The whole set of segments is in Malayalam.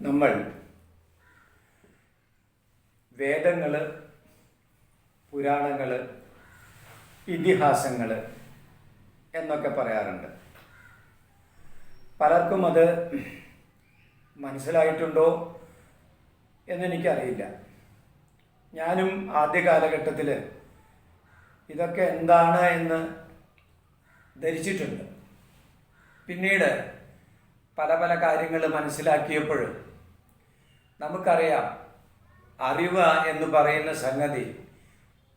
നമ്മൾ വേദങ്ങൾ പുരാണങ്ങൾ ഇതിഹാസങ്ങൾ എന്നൊക്കെ പറയാറുണ്ട്. പലർക്കും അത് മനസ്സിലായിട്ടുണ്ടോ എന്നെനിക്കറിയില്ല. ഞാനും ആദ്യ കാലഘട്ടത്തിൽ ഇതൊക്കെ എന്താണ് എന്ന് ധരിച്ചിട്ടുണ്ട്. പിന്നീട് പല പല കാര്യങ്ങൾ മനസ്സിലാക്കിയപ്പോൾ നമുക്കറിയാം അറിവ് എന്ന് പറയുന്ന സംഗതി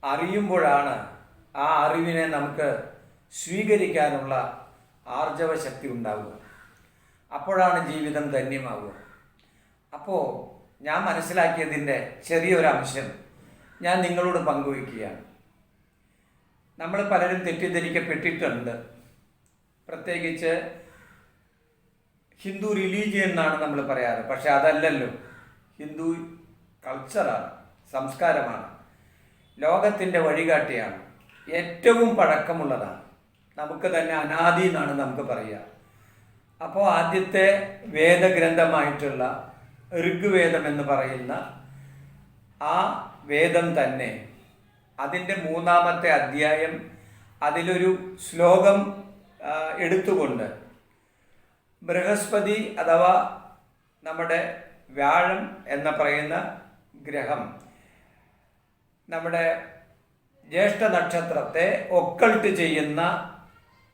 അറിയുമ്പോഴാണ് ആ അറിവിനെ നമുക്ക് സ്വീകരിക്കാനുള്ള ആർജവ ശക്തി ഉണ്ടാവുക. അപ്പോഴാണ് ജീവിതം ധന്യമാവുക. അപ്പോൾ ഞാൻ മനസ്സിലാക്കിയതിന്റെ ചെറിയൊരു അംശം ഞാൻ നിങ്ങളോട് പങ്കുവയ്ക്കുകയാണ്. നമ്മൾ പലരും തെറ്റിദ്ധരിക്കപ്പെട്ടിട്ടുണ്ട്. പ്രത്യേകിച്ച് ഹിന്ദു റിലീജിയൻ എന്നാണ് നമ്മൾ പറയാറ്. പക്ഷെ അതല്ലല്ലോ. ഹിന്ദു കൾച്ചറാണ് സംസ്കാരമാണ്. ലോകത്തിന്റെ വഴികാട്ടിയാണ്. ഏറ്റവും പഴക്കമുള്ളതാണ്. നമുക്ക് തന്നെ അനാദി എന്നാണ് നമുക്ക് പറയുക അപ്പോൾ ആദ്യത്തെ വേദഗ്രന്ഥമായിട്ടുള്ള ഋഗ്വേദം എന്ന് പറയുന്ന ആ വേദം തന്നെ അതിന്റെ മൂന്നാമത്തെ അധ്യായം അതിലൊരു ശ്ലോകം എടുത്തുകൊണ്ട് ബൃഹസ്പതി അഥവാ നമ്മുടെ വ്യാഴം എന്ന് പറയുന്ന ഗ്രഹം. നമ്മുടെ ജ്യേഷ്ഠ നക്ഷത്രത്തെ ഒക്കൾട്ട് ചെയ്യുന്ന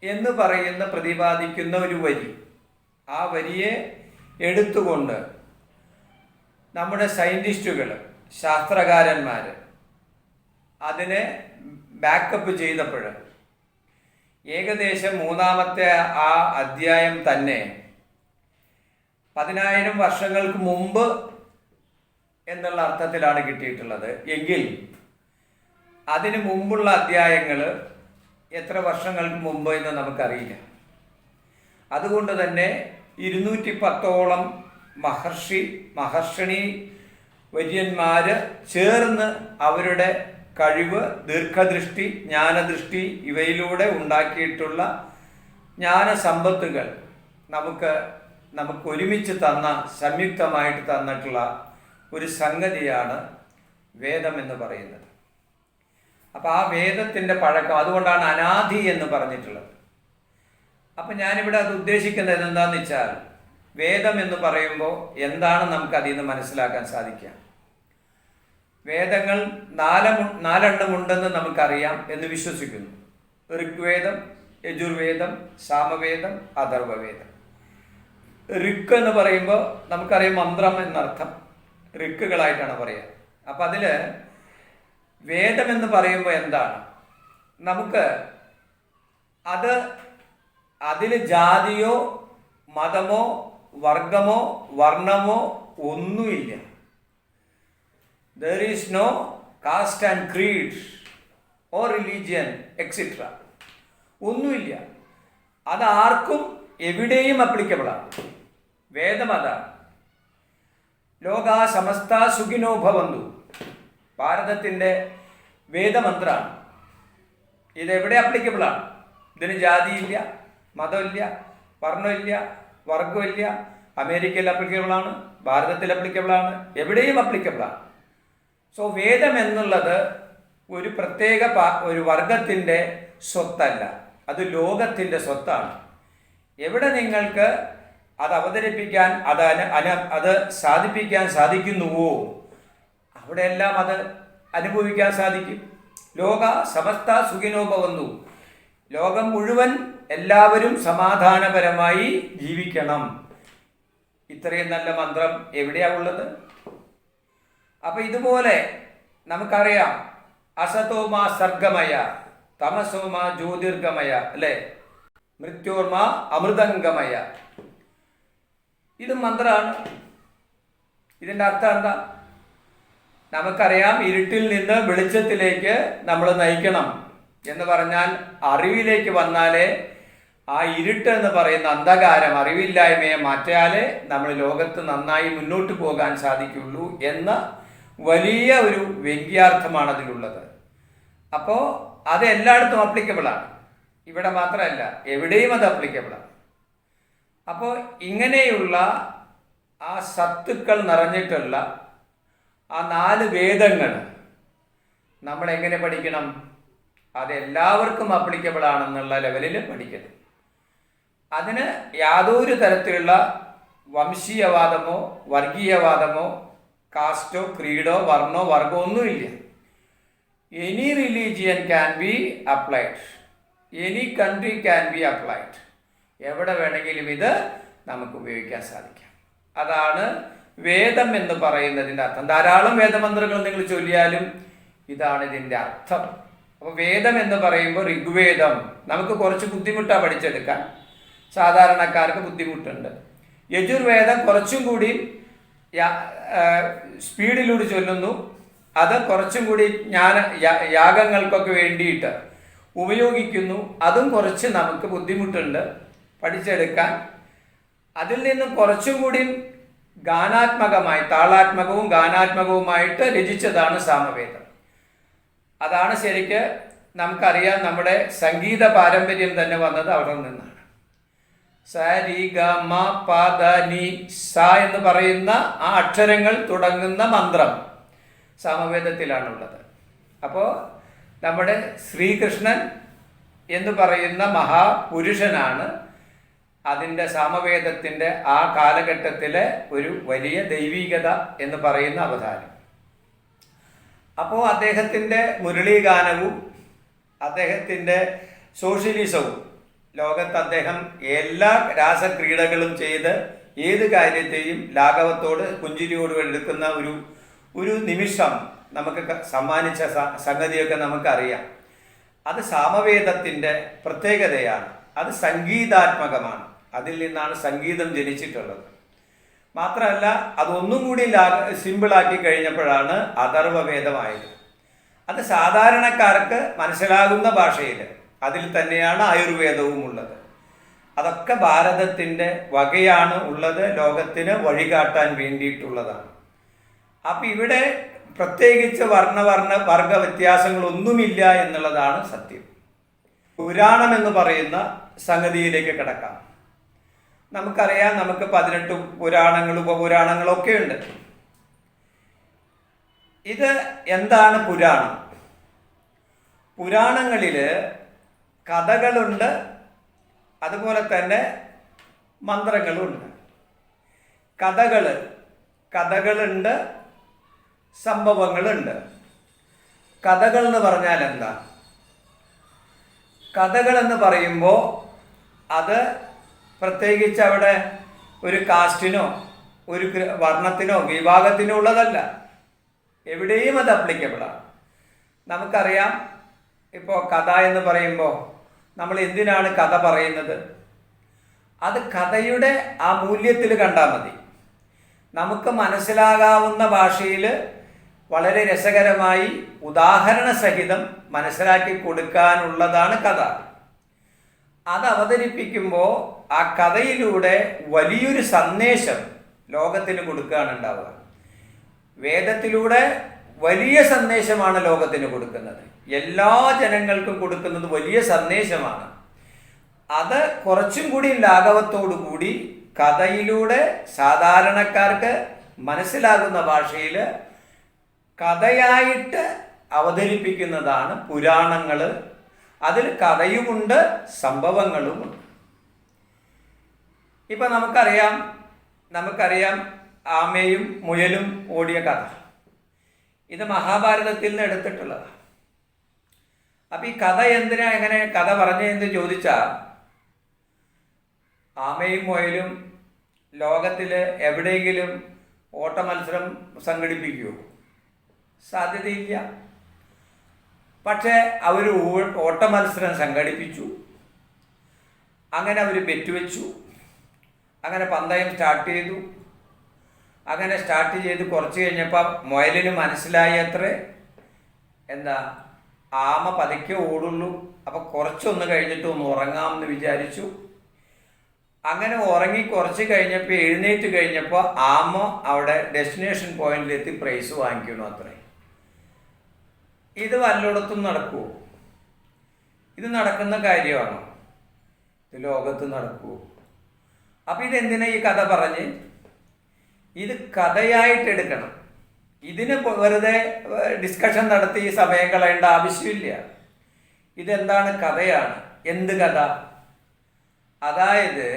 എന്ന് പറയുന്ന പ്രതിപാദിക്കുന്ന ഒരു വരി. ആ വരിയെ എടുത്തുകൊണ്ട് നമ്മുടെ സയന്റിസ്റ്റുകൾ ശാസ്ത്രകാരന്മാർ അതിനെ ബാക്കപ്പ് ചെയ്തപ്പോൾ ഏകദേശം മൂന്നാമത്തെ ആ അധ്യായം തന്നെ പതിനായിരം വർഷങ്ങൾക്ക് മുമ്പ് എന്നുള്ള അർത്ഥത്തിലാണ് കിട്ടിയിട്ടുള്ളത്. എങ്കിൽ അതിന് മുമ്പുള്ള അധ്യായങ്ങൾ എത്ര വർഷങ്ങൾക്ക് മുമ്പ് എന്ന് നമുക്കറിയില്ല. അതുകൊണ്ട് തന്നെ ഇരുന്നൂറ്റി പത്തോളം മഹർഷി മഹർഷിണി വര്യന്മാർ ചേർന്ന് അവരുടെ കഴിവ് ദീർഘദൃഷ്ടി ജ്ഞാനദൃഷ്ടി ഇവയിലൂടെ ഉണ്ടാക്കിയിട്ടുള്ള ജ്ഞാനസമ്പത്തുകൾ നമുക്ക് നമുക്ക് ഒരുമിച്ച് തന്ന സംയുക്തമായിട്ട് തന്നിട്ടുള്ള ഒരു സംഗതിയാണ് വേദം എന്ന് പറയുന്നത്. അപ്പോൾ ആ വേദത്തിന്റെ പഴക്കം അതുകൊണ്ടാണ് അനാദി എന്ന് പറഞ്ഞിട്ടുള്ളത്. അപ്പം ഞാനിവിടെ അത് ഉദ്ദേശിക്കുന്നത് എന്താണെന്ന് വെച്ചാൽ വേദം എന്ന് പറയുമ്പോൾ എന്താണ് നമുക്ക് അതിൽ നിന്ന് മനസ്സിലാക്കാൻ സാധിക്കുക? വേദങ്ങൾ നാല നാലെണ്ണമുണ്ടെന്ന് നമുക്കറിയാം എന്ന് വിശ്വസിക്കുന്നു. ഋഗ്വേദം യജുർവേദം സാമവേദം അഥർവവേദം. ഋക്ക് എന്ന് പറയുമ്പോൾ നമുക്കറിയാം മന്ത്രം എന്നർത്ഥം. ഋക്കുകളായിട്ടാണ് പറയുക അപ്പം അതിൽ വേദം എന്ന് പറയുമ്പോൾ എന്താണ്? നമുക്ക് അത് അതിൽ ജാതിയോ മതമോ വർഗമോ വർണമോ ഒന്നുമില്ല. There is no caste and creed or religion etcetera ഒന്നുമില്ല. അത് ആർക്കും എവിടെയും അപ്ലിക്കബിളാണ് വേദം അതാണ് ലോക സമസ്ത സുഖിനോഭവന്തു ഭാരതത്തിന്റെ വേദമന്ത്രമാണ് ഇതെവിടെ അപ്ലിക്കബിളാണ് ഇതിന് ജാതിയില്ല മതമില്ല വർണമില്ല വർഗമില്ല അമേരിക്കയിൽ അപ്ലിക്കബിളാണ് ഭാരതത്തിൽ അപ്ലിക്കബിളാണ് എവിടെയും അപ്ലിക്കബിളാണ് സോ വേദം എന്നുള്ളത് ഒരു പ്രത്യേക ഒരു വർഗത്തിന്റെ സ്വത്തല്ല. അത് ലോകത്തിന്റെ സ്വത്താണ്. എവിടെ നിങ്ങൾക്ക് അത് അവതരിപ്പിക്കാൻ അത് അന അത് സാധിപ്പിക്കാൻ സാധിക്കുന്നുവോ? അവിടെയെല്ലാം അത് അനുഭവിക്കാൻ സാധിക്കും. ലോക സമസ്ത സുഖിനോപവന്നു ലോകം മുഴുവൻ എല്ലാവരും സമാധാനപരമായി ജീവിക്കണം. ഇത്രയും നല്ല മന്ത്രം എവിടെയാ ഉള്ളത്? അപ്പൊ ഇതുപോലെ നമുക്കറിയാം. അസതോമ സർഗമയ തമസോമ ജ്യോതിർഗമയ അല്ലേ? മൃത്യോർമ അമൃതംഗമയ. ഇത് മന്ത്രമാണ് ഇതിന്റെ അർത്ഥം എന്താ? നമുക്കറിയാം ഇരുട്ടിൽ നിന്ന് വെളിച്ചത്തിലേക്ക് നമ്മൾ നയിക്കണം എന്ന് പറഞ്ഞാൽ അറിവിലേക്ക് വന്നാലേ ആ ഇരുട്ട് എന്ന് പറയുന്ന അന്ധകാരം അറിവില്ലായ്മയെ മാറ്റിയാലേ നമ്മൾ ലോകത്ത് നന്നായി മുന്നോട്ട് പോകാൻ സാധിക്കുള്ളൂ എന്ന വലിയ ഒരു വ്യംഗ്യാർത്ഥമാണ് അതിലുള്ളത്. അപ്പോൾ അത് എല്ലായിടത്തും അപ്ലിക്കബിളാണ് ഇവിടെ മാത്രമല്ല എവിടെയും അത് അപ്ലിക്കബിളാണ് അപ്പോൾ ഇങ്ങനെയുള്ള ആ സത്തുക്കൾ നിറഞ്ഞിട്ടുള്ള ആ നാല് വേദങ്ങൾ നമ്മൾ എങ്ങനെ പഠിക്കണം? അതെല്ലാവർക്കും അപ്ലിക്കബിൾ ആണെന്നുള്ള ലെവലിൽ പഠിക്കണം. അതിന് യാതൊരു തരത്തിലുള്ള വംശീയവാദമോ വർഗീയവാദമോ കാസ്റ്റോ ക്രീഡോ വർണോ വർഗമോ ഒന്നുമില്ല any religion can be applied any country can be applied എവിടെ വേണമെങ്കിലും ഇത് നമുക്ക് ഉപയോഗിക്കാൻ സാധിക്കാം. അതാണ് വേദം എന്ന് പറയുന്നതിന്റെ അർത്ഥം. ധാരാളം വേദമന്ത്രങ്ങൾ നിങ്ങൾ ചൊല്ലിയാലും ഇതാണ് ഇതിന്റെ അർത്ഥം. അപ്പോൾ വേദം എന്ന് പറയുമ്പോൾ ഋഗ്വേദം. നമുക്ക് കുറച്ച് ബുദ്ധിമുട്ടാണ് പഠിച്ചെടുക്കാൻ. സാധാരണക്കാർക്ക് ബുദ്ധിമുട്ടുണ്ട്. യജുർവേദം കുറച്ചും കൂടി സ്പീഡിലൂടെ ചൊല്ലുന്നു. അത് കുറച്ചും കൂടി ജ്ഞാന യാഗങ്ങൾക്കൊക്കെ വേണ്ടിയിട്ട് ഉപയോഗിക്കുന്നു. അതും കുറച്ച് നമുക്ക് ബുദ്ധിമുട്ടുണ്ട്. പഠിച്ചെടുക്കാൻ. അതിൽ നിന്നും കുറച്ചും കൂടി ഗാനാത്മകമായി താളാത്മകവും ഗാനാത്മകവുമായിട്ട് രചിച്ചതാണ് സാമവേദം. അതാണ് ശരിക്ക് നമുക്കറിയാം നമ്മുടെ സംഗീത പാരമ്പര്യം തന്നെ വന്നത് അവിടെ നിന്നാണ്. സ രി ഗ മ പ ദ നി സ എന്ന് പറയുന്ന ആ അക്ഷരങ്ങൾ തുടങ്ങുന്ന മന്ത്രം സാമവേദത്തിലാണുള്ളത്. അപ്പോൾ നമ്മുടെ ശ്രീകൃഷ്ണൻ എന്ന് പറയുന്ന മഹാപുരുഷനാണ് അതിന്റെ സാമവേദത്തിന്റെ ആ കാലഘട്ടത്തിലെ ഒരു വലിയ ദൈവീകത എന്ന് പറയുന്ന അവതാരം. അപ്പോൾ അദ്ദേഹത്തിന്റെ മുരളീഗാനവും അദ്ദേഹത്തിന്റെ സോഷ്യലിസവും ലോകത്ത് അദ്ദേഹം എല്ലാ രാസക്രീഡകളും ചെയ്ത് ഏത് കാര്യത്തെയും ലാഘവത്തോട് പുഞ്ചിരിയോട് എടുക്കുന്ന ഒരു ഒരു നിമിഷം നമുക്ക് സമ്മാനിച്ച സംഗതിയൊക്കെ നമുക്കറിയാം. അത് സാമവേദത്തിന്റെ പ്രത്യേകതയാണ്. അത് സംഗീതാത്മകമാണ്. അതിൽ നിന്നാണ് സംഗീതം ജനിച്ചിട്ടുള്ളത്. മാത്രമല്ല അതൊന്നും കൂടി സിമ്പിളാക്കി കഴിഞ്ഞപ്പോഴാണ് അഥർവവേദമായത്. അത് സാധാരണക്കാർക്ക് മനസ്സിലാകുന്ന ഭാഷയിൽ അതിൽ തന്നെയാണ് ആയുർവേദവും ഉള്ളത്. അതൊക്കെ ഭാരതത്തിന്റെ വകയാണ് ഉള്ളത് ലോകത്തിന് വഴികാട്ടാൻ വേണ്ടിയിട്ടുള്ളതാണ്. അപ്പം ഇവിടെ പ്രത്യേകിച്ച് വർണവർണ വർഗ വ്യത്യാസങ്ങളൊന്നുമില്ല എന്നുള്ളതാണ് സത്യം. പുരാണം എന്ന് പറയുന്ന സംഗതിയിലേക്ക് കിടക്കാം. നമുക്കറിയാം നമുക്ക് പതിനെട്ട് പുരാണങ്ങൾ ഉപപുരാണങ്ങളൊക്കെ ഉണ്ട്. ഇത് എന്താണ് പുരാണം? പുരാണങ്ങളിൽ കഥകളുണ്ട് അതുപോലെ തന്നെ മന്ത്രങ്ങളുണ്ട്. കഥകൾ കഥകളുണ്ട് സംഭവങ്ങളുണ്ട്. കഥകൾ എന്ന് പറഞ്ഞാൽ എന്താ കഥകൾ എന്ന് പറയുമ്പോൾ അത് പ്രത്യേകിച്ച് അവിടെ ഒരു കാസ്റ്റിനോ ഒരു വർണത്തിനോ വിഭാഗത്തിനോ ഉള്ളതല്ല. എവിടെയും അത് അപ്ലിക്കബിളാണ് നമുക്കറിയാം ഇപ്പോൾ കഥ എന്ന് പറയുമ്പോൾ നമ്മൾ എന്തിനാണ് കഥ പറയുന്നത്? അത് കഥയുടെ ആ മൂല്യത്തിൽ കണ്ടാൽ മതി. നമുക്ക് മനസ്സിലാകാവുന്ന ഭാഷയിൽ വളരെ രസകരമായി ഉദാഹരണ സഹിതം മനസ്സിലാക്കി കൊടുക്കാനുള്ളതാണ് കഥ. അത് അവതരിപ്പിക്കുമ്പോൾ ആ കഥയിലൂടെ വലിയൊരു സന്ദേശം ലോകത്തിന് കൊടുക്കുകയാണ് ഉണ്ടാവുക. വേദത്തിലൂടെ വലിയ സന്ദേശമാണ് ലോകത്തിന് കൊടുക്കുന്നത്. എല്ലാ ജനങ്ങൾക്കും കൊടുക്കുന്നത് വലിയ സന്ദേശമാണ്. അത് കുറച്ചും കൂടി ലാഘവത്തോടു കൂടി കഥയിലൂടെ സാധാരണക്കാർക്ക് മനസ്സിലാകുന്ന ഭാഷയിൽ കഥയായിട്ട് അവതരിപ്പിക്കുന്നതാണ് പുരാണങ്ങൾ അതിൽ കഥയുമുണ്ട് സംഭവങ്ങളുമുണ്ട്. ഇപ്പൊ നമുക്കറിയാം നമുക്കറിയാം ആമയും മുയലും ഓടിയ കഥ. ഇത് മഹാഭാരതത്തിൽ നിന്ന് എടുത്തിട്ടുള്ളതാണ്. അപ്പൊ ഈ കഥ എന്തിനാ എങ്ങനെ കഥ പറഞ്ഞതെന്ന് ചോദിച്ചാൽ ആമയും മുയലും ലോകത്തിൽ എവിടെയെങ്കിലും ഓട്ടമത്സരം സംഘടിപ്പിക്കുമോ സാധ്യതയില്ല. പക്ഷേ അവർ ഓട്ട മത്സരം സംഘടിപ്പിച്ചു. അങ്ങനെ അവർ വെച്ചു അങ്ങനെ പന്തയം സ്റ്റാർട്ട് ചെയ്തു. അങ്ങനെ സ്റ്റാർട്ട് ചെയ്ത് കുറച്ച് കഴിഞ്ഞപ്പോൾ മുയലിന് മനസ്സിലായി അത്രേ. എന്താ ആമ പതുക്കെ ഓടുള്ളൂ. അപ്പോൾ കുറച്ചൊന്ന് കഴിഞ്ഞിട്ട് ഒന്ന് ഉറങ്ങാമെന്ന് വിചാരിച്ചു. അങ്ങനെ ഉറങ്ങി കുറച്ച് കഴിഞ്ഞപ്പോൾ എഴുന്നേറ്റ് കഴിഞ്ഞപ്പോൾ ആമ അവിടെ ഡെസ്റ്റിനേഷൻ പോയിന്റിലെത്തി പ്രൈസ് വാങ്ങിക്കുന്നു അത്രേ. ഇത് വല്ലയിടത്തും നടക്കുമോ ഇത് നടക്കുന്ന കാര്യമാണോ? ഇത് ലോകത്ത് നടക്കുമോ അപ്പം ഇതെന്തിനാ ഈ കഥ പറഞ്ഞ്? ഇത് കഥയായിട്ട് എടുക്കണം. ഇതിന് വെറുതെ ഡിസ്കഷൻ നടത്തി സമയം കളയേണ്ട ആവശ്യമില്ല. ഇതെന്താണ് കഥയാണ്? എന്ത് കഥ? അതായത്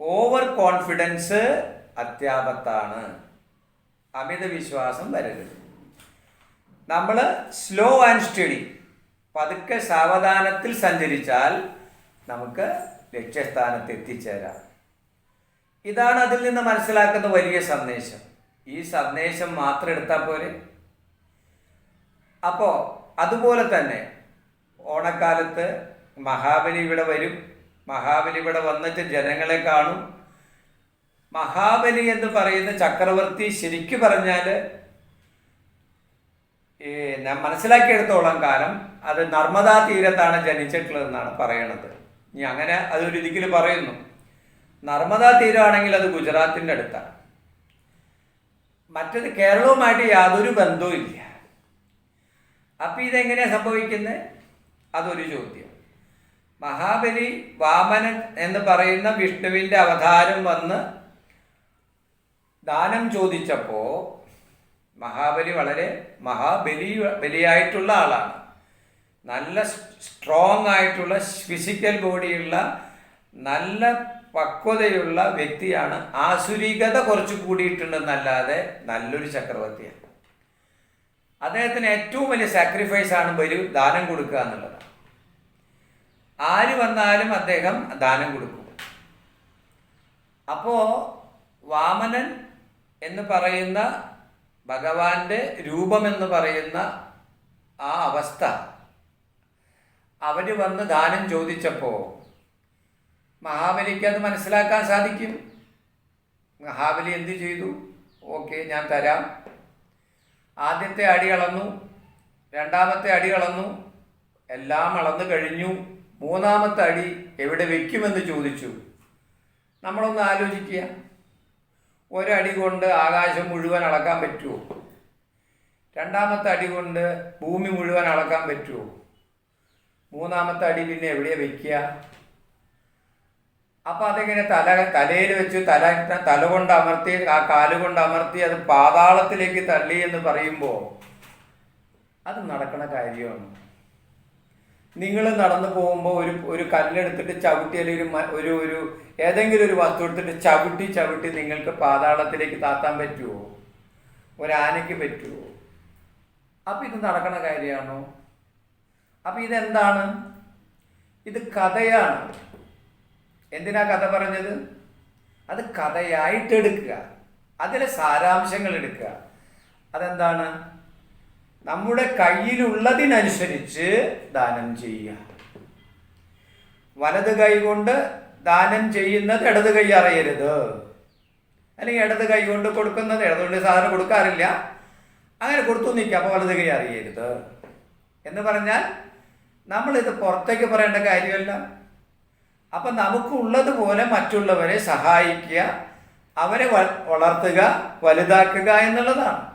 ഓവർ കോൺഫിഡൻസ് അത്യാപത്താണ് അമിത വിശ്വാസം വരരുത്. നമ്മൾ സ്ലോ ആൻഡ് സ്റ്റഡി പതുക്കെ സാവധാനത്തിൽ സഞ്ചരിച്ചാൽ നമുക്ക് ലക്ഷ്യസ്ഥാനത്ത് എത്തിച്ചേരാം. ഇതാണ് അതിൽ നിന്ന് മനസ്സിലാക്കുന്ന വലിയ സന്ദേശം. ഈ സന്ദേശം മാത്രം എടുത്താൽ പോരെ? അപ്പോൾ അതുപോലെ തന്നെ ഓണക്കാലത്ത് മഹാബലി ഇവിടെ വരും. മഹാബലി ഇവിടെ വന്നിട്ട് ജനങ്ങളെ കാണും. മഹാബലി എന്ന് പറയുന്ന ചക്രവർത്തി ശരിക്കു പറഞ്ഞാൽ ഞാൻ മനസ്സിലാക്കിയെടുത്തോളം കാലം അത് നർമ്മദാ തീരത്താണ് ജനിച്ചിട്ടുള്ളതെന്നാണ് പറയണത്. ഇനി അങ്ങനെ അതൊരു ഇതിൽ പറയുന്നു. നർമ്മദാ തീരമാണെങ്കിൽ അത് ഗുജറാത്തിന്റെ അടുത്താണ്. മറ്റത് കേരളവുമായിട്ട് യാതൊരു ബന്ധവും ഇല്ല. അപ്പം ഇതെങ്ങനെയാണ് സംഭവിക്കുന്നത് അതൊരു ചോദ്യം. മഹാബലി വാമനൻ എന്ന് പറയുന്ന വിഷ്ണുവിന്റെ അവതാരം വന്ന് ദാനം ചോദിച്ചപ്പോൾ മഹാബലി വളരെ മഹാബലി ബലിയായിട്ടുള്ള ആളാണ്. നല്ല സ്ട്രോങ് ആയിട്ടുള്ള ഫിസിക്കൽ ബോഡിയുള്ള നല്ല പക്വതയുള്ള വ്യക്തിയാണ്. ആസുരികത കുറച്ച് കൂടിയിട്ടുണ്ടെന്നല്ലാതെ നല്ലൊരു ചക്രവർത്തിയാണ് അദ്ദേഹത്തിന് ഏറ്റവും വലിയ സാക്രിഫൈസ് ആണ് ബലി ദാനം കൊടുക്കുക എന്നുള്ളത് ആര് വന്നാലും അദ്ദേഹം ദാനം കൊടുക്കും. അപ്പോൾ വാമനൻ എന്ന് പറയുന്ന ഭഗവാന്റെ രൂപമെന്ന് പറയുന്ന ആ അവസ്ഥ. അവർ വന്ന് ദാനം ചോദിച്ചപ്പോൾ മഹാബലിക്ക് അത് മനസ്സിലാക്കാൻ സാധിക്കും. മഹാബലി എന്ത് ചെയ്തു? ഓക്കെ ഞാൻ തരാം. ആദ്യത്തെ അടി അളന്നു. രണ്ടാമത്തെ അടി അളന്നു. എല്ലാം അളന്നു കഴിഞ്ഞു. മൂന്നാമത്തെ അടി എവിടെ വെക്കുമെന്ന് ചോദിച്ചു. നമ്മളൊന്ന് ആലോചിക്കുക. ഒരടി കൊണ്ട് ആകാശം മുഴുവൻ അളക്കാൻ പറ്റുമോ രണ്ടാമത്തെ അടി കൊണ്ട് ഭൂമി മുഴുവൻ അളക്കാൻ പറ്റുമോ മൂന്നാമത്തെ അടി പിന്നെ എവിടെയാണ് വെക്കുക അപ്പം അതെങ്ങനെ തല തലയിൽ വെച്ച് തല തല കൊണ്ട് അമർത്തി ആ കാൽ കൊണ്ട് അമർത്തി അത് പാതാളത്തിലേക്ക് തള്ളി എന്ന് പറയുമ്പോൾ അത് നടക്കുന്ന കാര്യമാണ്. നിങ്ങൾ നടന്നു പോകുമ്പോൾ ഒരു ഒരു കല്ലെടുത്തിട്ട് ചവിട്ടി അല്ലെങ്കിൽ ഒരു ഒരു ഏതെങ്കിലും ഒരു വസ്തു എടുത്തിട്ട് ചവിട്ടി ചവിട്ടി നിങ്ങൾക്ക് പാതാളത്തിലേക്ക് താത്താൻ പറ്റുമോ ഒരാനയ്ക്ക് പറ്റുമോ അപ്പം ഇത് നടക്കണ കാര്യമാണോ? അപ്പം ഇതെന്താണ്? ഇത് കഥയാണ്. എന്തിനാ കഥ പറഞ്ഞത്? അത് കഥയായിട്ട് എടുക്കുക. അതിലെ സാരാംശങ്ങൾ എടുക്കുക. അതെന്താണ്? നമ്മുടെ കയ്യിലുള്ളതിനനുസരിച്ച് ദാനം ചെയ്യുക. വലത് കൈ കൊണ്ട് ദാനം ചെയ്യുന്നത് ഇടത് കൈ അറിയരുത്. അല്ലെങ്കിൽ ഇടത് കൈ കൊണ്ട് കൊടുക്കുന്നത് ഇടത് കൊണ്ട് സാധനം കൊടുക്കാറില്ല. അങ്ങനെ കൊടുത്തു നിൽക്കുക അപ്പോൾ വലത് കൈ അറിയരുത്. എന്ന് പറഞ്ഞാൽ നമ്മളിത് പുറത്തേക്ക് പറയേണ്ട കാര്യമല്ല. അപ്പം നമുക്കുള്ളതുപോലെ മറ്റുള്ളവരെ സഹായിക്കുക അവരെ വളർത്തുക വലുതാക്കുക എന്നുള്ളതാണ്.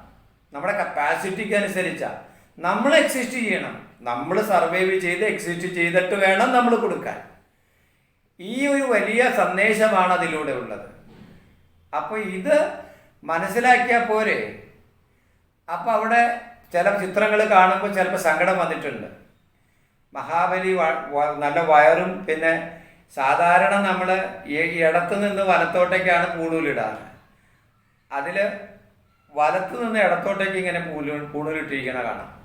നമ്മുടെ കപ്പാസിറ്റിക്ക് അനുസരിച്ചാണ് നമ്മൾ എക്സിസ്റ്റ് ചെയ്യണം. നമ്മൾ സർവൈവ് ചെയ്ത് എക്സിസ്റ്റ് ചെയ്തിട്ട് വേണം നമ്മൾ കൊടുക്കാൻ. ഈ ഒരു വലിയ സന്ദേശമാണ് അതിലൂടെ ഉള്ളത്. അപ്പോൾ ഇത് മനസ്സിലാക്കിയാൽ പോരെ. അപ്പോൾ അവിടെ ചില ചിത്രങ്ങൾ കാണുമ്പോൾ ചിലപ്പോൾ സങ്കടം വന്നിട്ടുണ്ട്. മഹാബലി നല്ല വയറും പിന്നെ സാധാരണ നമ്മൾ ഇടത്തു നിന്ന് വലത്തോട്ടേക്കാണ് കൂടുതലിടാറ്. അതിൽ വലത്ത് നിന്ന് ഇടത്തോട്ടേക്ക് ഇങ്ങനെ പൂലു കാണാം.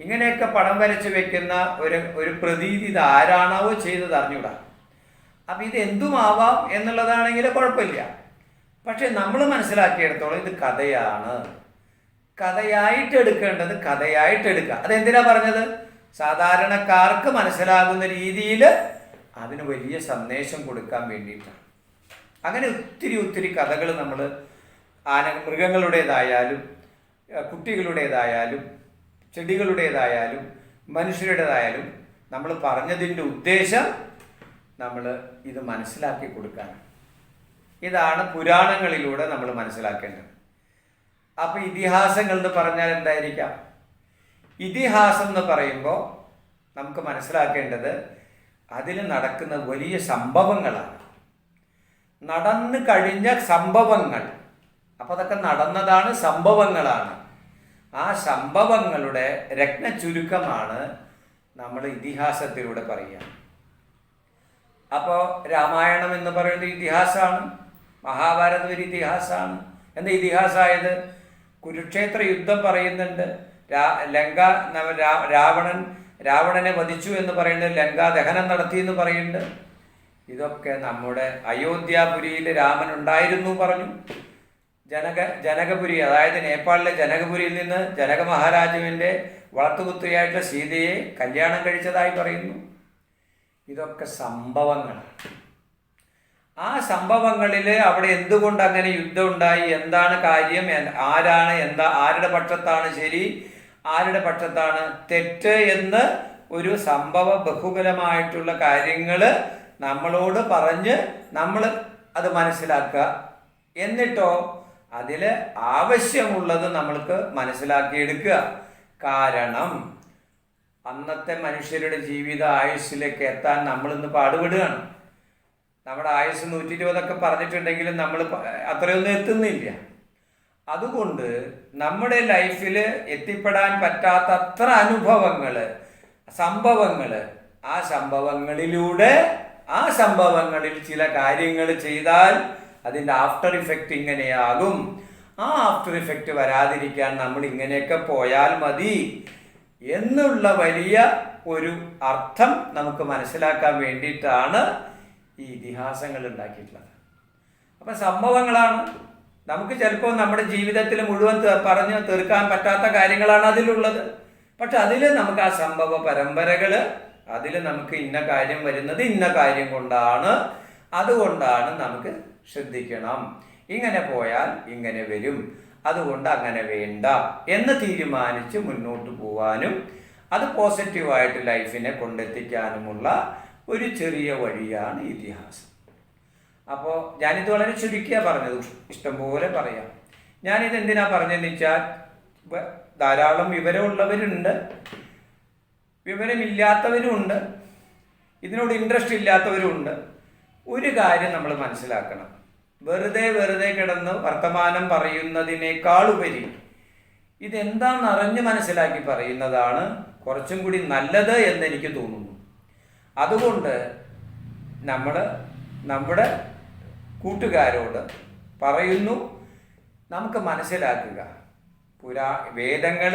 ഇങ്ങനെയൊക്കെ പടം വരച്ച് വെക്കുന്ന ഒരു ഒരു പ്രതീതി ഇത് ആരാണാവോ ചെയ്തത് അറിഞ്ഞൂടാ. അപ്പം ഇത് എന്തുമാവാം എന്നുള്ളതാണെങ്കിൽ കുഴപ്പമില്ല. പക്ഷെ നമ്മൾ മനസ്സിലാക്കിയെടുത്തോളം ഇത് കഥയാണ്. കഥയായിട്ട് എടുക്കേണ്ടത് കഥയായിട്ട് എടുക്കുക. അതെന്തിനാ പറഞ്ഞത്? സാധാരണക്കാർക്ക് മനസ്സിലാകുന്ന രീതിയിൽ അതിന് വലിയ സന്ദേശം കൊടുക്കാൻ വേണ്ടിയിട്ടാണ്. അങ്ങനെ ഒത്തിരി ഒത്തിരി കഥകൾ നമ്മൾ ആന മൃഗങ്ങളുടേതായാലും കുട്ടികളുടേതായാലും ചെടികളുടേതായാലും മനുഷ്യരുടേതായാലും നമ്മൾ പറഞ്ഞതിന്റെ ഉദ്ദേശം നമ്മൾ ഇത് മനസ്സിലാക്കി കൊടുക്കാനാണ് ഇതാണ് പുരാണങ്ങളിലൂടെ നമ്മൾ മനസ്സിലാക്കേണ്ടത്. അപ്പോൾ ഇതിഹാസങ്ങൾ എന്ന് പറഞ്ഞാൽ എന്തായിരിക്കാം? ഇതിഹാസം എന്ന് പറയുമ്പോൾ നമുക്ക് മനസ്സിലാക്കേണ്ടത് അതിൽ നടക്കുന്ന വലിയ സംഭവങ്ങളാണ്. നടന്നു കഴിഞ്ഞ സംഭവങ്ങൾ അപ്പോൾ അതൊക്കെ നടന്നതാണ് സംഭവങ്ങളാണ്. ആ സംഭവങ്ങളുടെ രത്ന ചുരുക്കമാണ് നമ്മൾ ഇതിഹാസത്തിലൂടെ പറയുക. അപ്പോൾ രാമായണം എന്ന് പറയുന്നത് ഇതിഹാസമാണ് മഹാഭാരതം ഒരു ഇതിഹാസമാണ്. എന്താ ഇതിഹാസമായത് കുരുക്ഷേത്ര യുദ്ധം പറയുന്നുണ്ട്. ലങ്ക രാവണൻ രാവണനെ വധിച്ചു എന്ന് പറയുന്നത് ലങ്കാ ദഹനം നടത്തി എന്ന് പറയുന്നുണ്ട്. ഇതൊക്കെ നമ്മുടെ അയോധ്യാപുരിയിൽ രാമൻ ഉണ്ടായിരുന്നു പറഞ്ഞു. ജനക ജനകപുരി അതായത് നേപ്പാളിലെ ജനകപുരിയിൽ നിന്ന് ജനക മഹാരാജുവിന്റെ വളർത്തുപുത്രിയായിട്ടുള്ള സീതയെ കല്യാണം കഴിച്ചതായി പറയുന്നു. ഇതൊക്കെ സംഭവങ്ങളാണ് ആ സംഭവങ്ങളിൽ അവിടെ എന്തുകൊണ്ട് അങ്ങനെ യുദ്ധം ഉണ്ടായി എന്താണ് കാര്യം? ആരാണ്? എന്താ ആരുടെ പക്ഷത്താണ് ശരി? ആരുടെ പക്ഷത്താണ് തെറ്റ് എന്ന് ഒരു സംഭവ ബഹുബലമായിട്ടുള്ള കാര്യങ്ങൾ നമ്മളോട് പറഞ്ഞ് നമ്മൾ അത് മനസ്സിലാക്കുക. എന്നിട്ടോ അതിൽ ആവശ്യമുള്ളത് നമ്മൾക്ക് മനസ്സിലാക്കിയെടുക്കുക. കാരണം അന്നത്തെ മനുഷ്യരുടെ ജീവിത ആയുസ്സിലേക്ക് എത്താൻ നമ്മളിന്ന് പാടുപെടുകയാണ് നമ്മുടെ ആയുസ് നൂറ്റി ഇരുപതൊക്കെ പറഞ്ഞിട്ടുണ്ടെങ്കിലും നമ്മൾ അത്രയൊന്നും എത്തുന്നില്ല. അതുകൊണ്ട് നമ്മുടെ ലൈഫിൽ എത്തിപ്പെടാൻ പറ്റാത്ത അത്ര അനുഭവങ്ങൾ സംഭവങ്ങൾ ആ സംഭവങ്ങളിലൂടെ ആ സംഭവങ്ങളിൽ ചില കാര്യങ്ങൾ ചെയ്താൽ അതിന്റെ ആഫ്റ്റർ ഇഫക്റ്റ് ഇങ്ങനെയാകും. ആ ആഫ്റ്റർ ഇഫക്റ്റ് വരാതിരിക്കാൻ നമ്മൾ ഇങ്ങനെയൊക്കെ പോയാൽ മതി എന്നുള്ള വലിയ ഒരു അർത്ഥം നമുക്ക് മനസ്സിലാക്കാൻ വേണ്ടിയിട്ടാണ് ഈ ഇതിഹാസങ്ങൾ ഉണ്ടാക്കിയിട്ടുള്ളത്. അപ്പം സംഭവങ്ങളാണ്. നമുക്ക് ചിലപ്പോൾ നമ്മുടെ ജീവിതത്തിൽ മുഴുവൻ പറഞ്ഞു തീർക്കാൻ പറ്റാത്ത കാര്യങ്ങളാണ് അതിലുള്ളത്. പക്ഷെ അതിൽ നമുക്ക് ആ സംഭവ പരമ്പരകൾ അതിൽ നമുക്ക് ഇന്ന കാര്യം വരുന്നത് ഇന്ന കാര്യം കൊണ്ടാണ്. അതുകൊണ്ടാണ് നമുക്ക് ശ്രദ്ധിക്കണം. ഇങ്ങനെ പോയാൽ ഇങ്ങനെ വരും. അതുകൊണ്ട് അങ്ങനെ വേണ്ട എന്ന് തീരുമാനിച്ച് മുന്നോട്ട് പോവാനും അത് പോസിറ്റീവായിട്ട് ലൈഫിനെ കൊണ്ടെത്തിക്കാനുമുള്ള ഒരു ചെറിയ വഴിയാണ് ഇതിഹാസം. അപ്പോൾ ഞാനിത് വളരെ ചുരുക്കിയാണ് പറഞ്ഞത് ഇഷ്ടംപോലെ പറയാം. ഞാനിത് എന്തിനാ പറഞ്ഞതെന്ന് വെച്ചാൽ ധാരാളം വിവരമുള്ളവരുണ്ട്. വിവരമില്ലാത്തവരുമുണ്ട്. ഇതിനോട് ഇൻട്രസ്റ്റ് ഇല്ലാത്തവരുമുണ്ട്. ഒരു കാര്യം നമ്മൾ മനസ്സിലാക്കണം. വെറുതെ വെറുതെ കിടന്ന് വർത്തമാനം പറയുന്നതിനേക്കാൾ ഉപരി ഇതെന്താണെന്ന് അറിഞ്ഞ് മനസ്സിലാക്കി പറയുന്നതാണ് കുറച്ചും കൂടി നല്ലത് എന്ന് എനിക്ക് തോന്നുന്നു. അതുകൊണ്ട് നമ്മൾ നമ്മുടെ കൂട്ടുകാരോട് പറയുന്നു നമുക്ക് മനസ്സിലാക്കുക. പുരാ വേദങ്ങൾ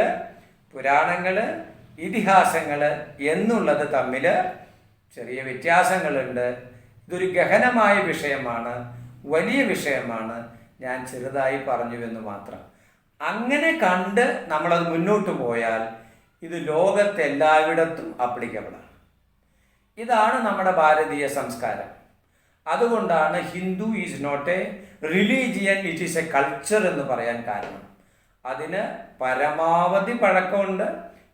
പുരാണങ്ങൾ ഇതിഹാസങ്ങൾ എന്നുള്ളത് തമ്മിൽ ചെറിയ വ്യത്യാസങ്ങളുണ്ട്. ഇതൊരു ഗഹനമായ വിഷയമാണ്. വലിയ വിഷയമാണ് ഞാൻ ചെറുതായി പറഞ്ഞു എന്ന് മാത്രം. അങ്ങനെ കണ്ട് നമ്മളത് മുന്നോട്ട് പോയാൽ ഇത് ലോകത്തെല്ലായിടത്തും അപ്ലിക്കബിളാണ് ഇതാണ് നമ്മുടെ ഭാരതീയ സംസ്കാരം. അതുകൊണ്ടാണ് Hindu is not a religion it is a culture എന്ന് പറയാൻ കാരണം. അതിന് പരമാവധി പഴക്കമുണ്ട്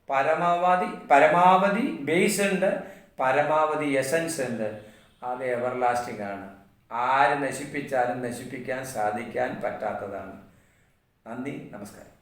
പരമാവധി പരമാവധി ബേസ് ഉണ്ട് പരമാവധി എസൻസ് ഉണ്ട്. അത് എവർലാസ്റ്റിംഗ് ആണ്. ആര് നശിപ്പിച്ചാലും നശിപ്പിക്കാൻ സാധിക്കാൻ പറ്റാത്തതാണ്. നന്ദി നമസ്കാരം.